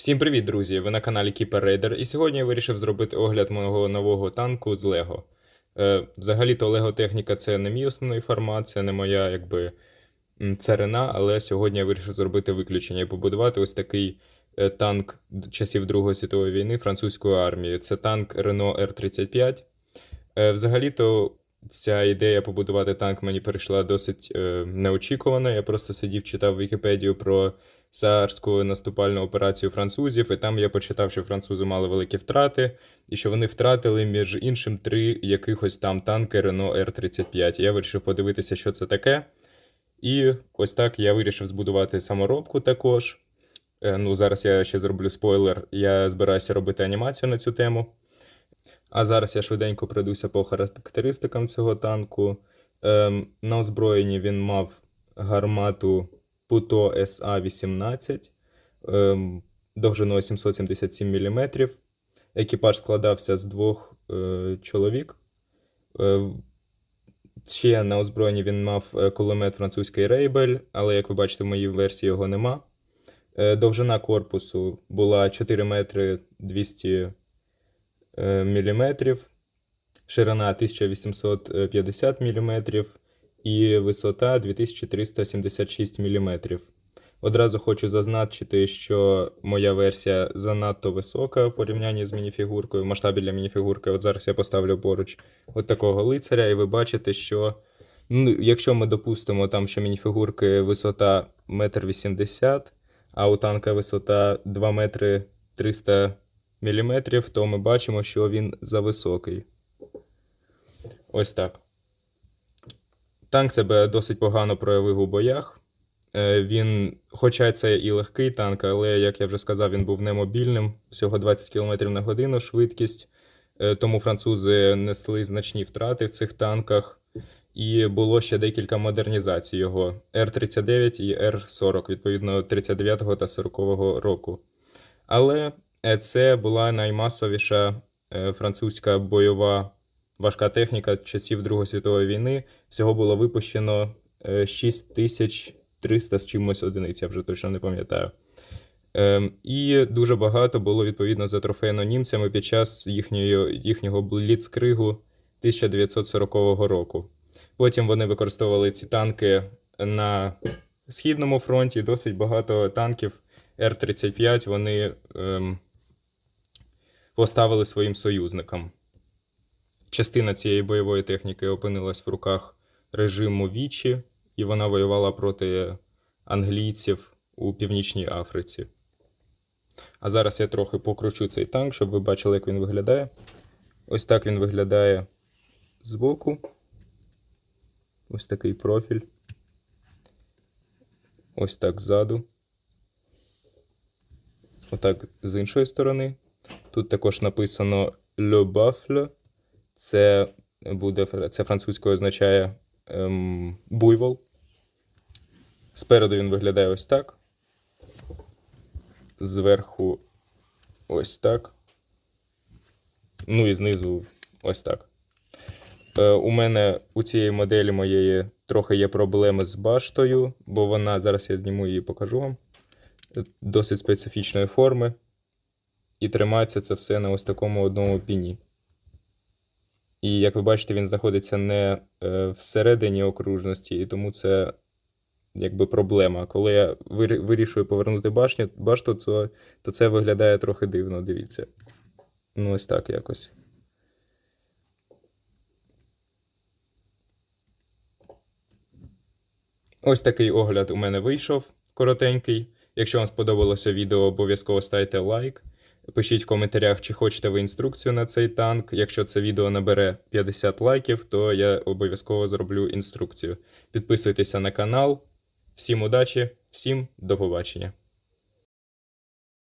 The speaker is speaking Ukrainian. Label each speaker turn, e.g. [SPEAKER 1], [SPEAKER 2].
[SPEAKER 1] Всім привіт, друзі! Ви на каналі Keeper Raider, і сьогодні я вирішив зробити огляд мого нового танку з Лего. Е, взагалі-то Лего техніка це не мій основний формат, це не моя якби царина, але сьогодні я вирішив зробити виключення і побудувати ось такий е, танк часів Другої світової війни французької армії. Це танк Renault R35. Е, взагалі-то ця ідея побудувати танк мені прийшла досить е, неочікувано. Я просто сидів, читав Вікіпедію про царську наступальну операцію французів, і там я почитав, що французи мали великі втрати, і що вони втратили, між іншим, три якихось там танки Renault R35. Я вирішив подивитися, що це таке. І ось так я вирішив збудувати саморобку також. Е, Ну, зараз я ще зроблю спойлер. Я збираюся робити анімацію на цю тему. А зараз я швиденько пройдуся по характеристикам цього танку. Ем, на озброєнні він мав гармату Puto SA-18 ем, довжиною 777 мм. Екіпаж складався з двох е, чоловік. Е, ще на озброєнні він мав е, кулемет французький Рейбель, але, як ви бачите, в моїй версії його нема. Е, довжина корпусу була 4 метри 200 е, міліметрів, ширина 1850 мм і висота 2376 мм. Одразу хочу зазначити, що моя версія занадто висока в порівнянні з мініфігуркою. В масштабі для мініфігурки, от зараз я поставлю поруч от такого лицаря, і ви бачите, що ну, якщо ми допустимо там, що мініфігурки висота 1,80 м, а у танка висота 2 метри 300 мм, то ми бачимо, що він зависокий. Ось так. Танк себе досить погано проявив у боях. Е, Він, хоча це і легкий танк, але, як я вже сказав, він був немобільним, всього 20 км на годину швидкість. Е, Тому французи несли значні втрати в цих танках. І було ще декілька модернізацій його: Р-39 і Р-40, відповідно 39-го та 40-го року. Але це була наймасовіша е, французька бойова важка техніка часів Другої світової війни. Всього було випущено е, 6300 з чимось одиниць, я вже точно не пам'ятаю. Ем, І дуже багато було відповідно затрофеєно німцями під час їхньої, їхнього бліцкригу 1940 року. Потім вони використовували ці танки на Східному фронті. Досить багато танків Р-35 вони ем, поставили своїм союзникам. Частина цієї бойової техніки опинилась в руках режиму Вічі, і вона воювала проти англійців у Північній Африці. А зараз я трохи покручу цей танк, щоб ви бачили, як він виглядає. Ось так він виглядає збоку. Ось такий профіль. Ось так ззаду. Отак з іншої сторони. Тут також написано Le Buffle. Це буде це французькою означає ем, буйвол. Спереду він виглядає ось так. Зверху ось так. Ну і знизу ось так. Е, у мене у цієї моделі моєї трохи є проблеми з баштою, бо вона, зараз я зніму її і покажу вам. Е, Досить специфічної форми. І тримається це все на ось такому одному піні. І як ви бачите, він знаходиться не е, всередині окружності, і тому це якби проблема. Коли я вирішую повернути башню, башту, то, то це виглядає трохи дивно, дивіться. Ну, ось так якось. Ось такий огляд у мене вийшов коротенький. Якщо вам сподобалося відео, обов'язково ставте лайк. Пишіть в коментарях, чи хочете ви інструкцію на цей танк. Якщо це відео набере 50 лайків, то я обов'язково зроблю інструкцію. Підписуйтеся на канал. Всім удачі, всім до побачення.